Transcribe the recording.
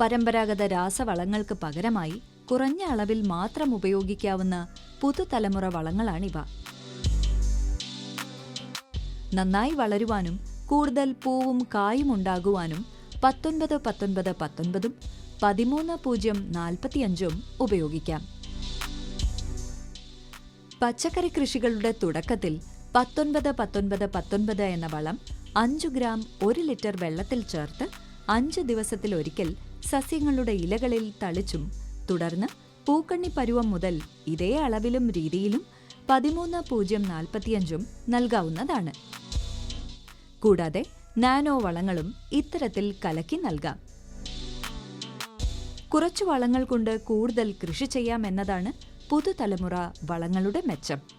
പരമ്പരാഗത രാസവളങ്ങൾക്ക് പകരമായി കുറഞ്ഞ അളവിൽ മാത്രം ഉപയോഗിക്കാവുന്ന പുതുതലമുറ വളങ്ങളാണിവ. നന്നായി വളരുവാനും കൂടുതൽ പൂവും കായും ഉണ്ടാകുവാനും പത്തൊൻപത് പത്തൊൻപത് പത്തൊൻപതും പതിമൂന്ന് പൂജ്യം നാൽപ്പത്തിയഞ്ചും ഉപയോഗിക്കാം. പച്ചക്കറി കൃഷികളുടെ തുടക്കത്തിൽ പത്തൊൻപത് പത്തൊൻപത് പത്തൊൻപത് എന്ന വളം അഞ്ചു ഗ്രാം ഒരു ലിറ്റർ വെള്ളത്തിൽ ചേർത്ത് അഞ്ച് ദിവസത്തിലൊരിക്കൽ സസ്യങ്ങളുടെ ഇലകളിൽ തളിച്ചും തുടർന്ന് പൂക്കണ്ണി പരുവം മുതൽ ഇതേ അളവിലും രീതിയിലും പതിമൂന്ന് പൂജ്യം നാൽപ്പത്തിയഞ്ചും നൽകാവുന്നതാണ്. കൂടാതെ നാനോ വളങ്ങളും ഇത്തരത്തിൽ കലക്കി നൽകാം. കുറച്ചു വളങ്ങൾ കൊണ്ട് കൂടുതൽ കൃഷി ചെയ്യാമെന്നതാണ് പുതുതലമുറ വളങ്ങളുടെ മെച്ചം.